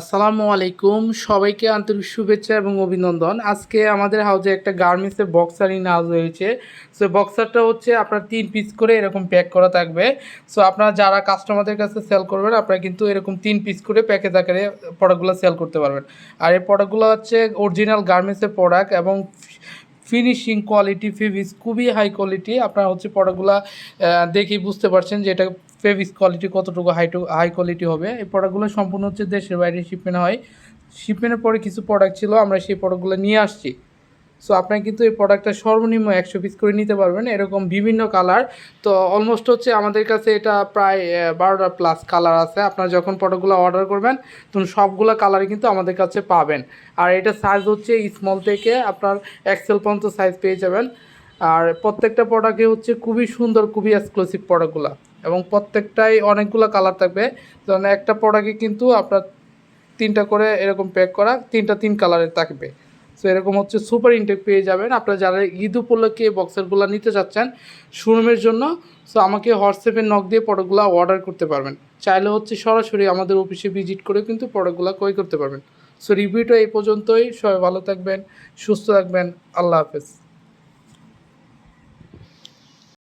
আসসালামু আলাইকুম। সবাইকে আন্তরিক শুভেচ্ছা এবং অভিনন্দন। আজকে আমাদের হাউজে একটা গার্মেন্টসের বক্সার ইন হাউস হয়েছে সো বক্সারটা হচ্ছে আপনার তিন পিস করে এরকম প্যাক করা থাকবে। সো আপনারা যারা কাস্টমারদের কাছে সেল করবেন, আপনারা কিন্তু এরকম তিন পিস করে প্যাকেজ আকারে প্রোডাক্টগুলো সেল করতে পারবেন। আর এই প্রোডাক্টগুলো হচ্ছে অরিজিনাল গার্মেন্টসের প্রোডাক্ট এবং ফিনিশিং কোয়ালিটি ফেভিস খুবই হাই কোয়ালিটি আপনারা হচ্ছে প্রোডাক্টগুলো দেখেই বুঝতে পারছেন যে এটা ফেভিস কোয়ালিটি কতটুকু হাই হাই কোয়ালিটি হবে? এই প্রোডাক্টগুলো সম্পূর্ণ হচ্ছে দেশের বাইরে শিপমেন্ট হয়। শিপমেন্টের পরে কিছু প্রোডাক্ট ছিল, আমরা সেই প্রোডাক্টগুলো নিয়ে আসছি। সো আপনারা কিন্তু এই প্রোডাক্টটা সর্বনিম্ন একশো পিস করে নিতে পারবেন, এরকম বিভিন্ন কালার তো অলমোস্ট হচ্ছে আমাদের কাছে এটা প্রায় বারোটা প্লাস কালার আছে। আপনারা যখন প্রোডাক্টগুলো অর্ডার করবেন, তখন সবগুলো কালারই কিন্তু আমাদের কাছে পাবেন। আর এটা সাইজ হচ্ছে স্মল থেকে আপনার এক্সেল পর্যন্ত সাইজ পেয়ে যাবেন। আর প্রত্যেকটা প্রোডাক্টে হচ্ছে খুবই সুন্দর, খুবই এক্সক্লুসিভ প্রোডাক্টগুলো এবং প্রত্যেকটাই অনেকগুলো কালার থাকবে। যেমন একটা প্রোডাক্টে কিন্তু আপনার তিনটা করে এরকম প্যাক করা, তিনটা তিন কালারের থাকবে। সো এরকম হচ্ছে সুপার ইনটেক পেয়ে যাবেন। আপনারা যারা ঈদ উপলক্ষে এই বক্সেরগুলো নিতে চাচ্ছেন, শোরুমের জন্য সো আমাকে হোয়াটসঅ্যাপে নক দিয়ে প্রোডাক্টগুলো অর্ডার করতে পারবেন। চাইলে হচ্ছে সরাসরি আমাদের অফিসে ভিজিট করে কিন্তু প্রোডাক্টগুলো ক্রয় করতে পারবেন। সো রিভিউটা এই পর্যন্তই। সবাই ভালো থাকবেন, সুস্থ থাকবেন। আল্লাহ হাফেজ।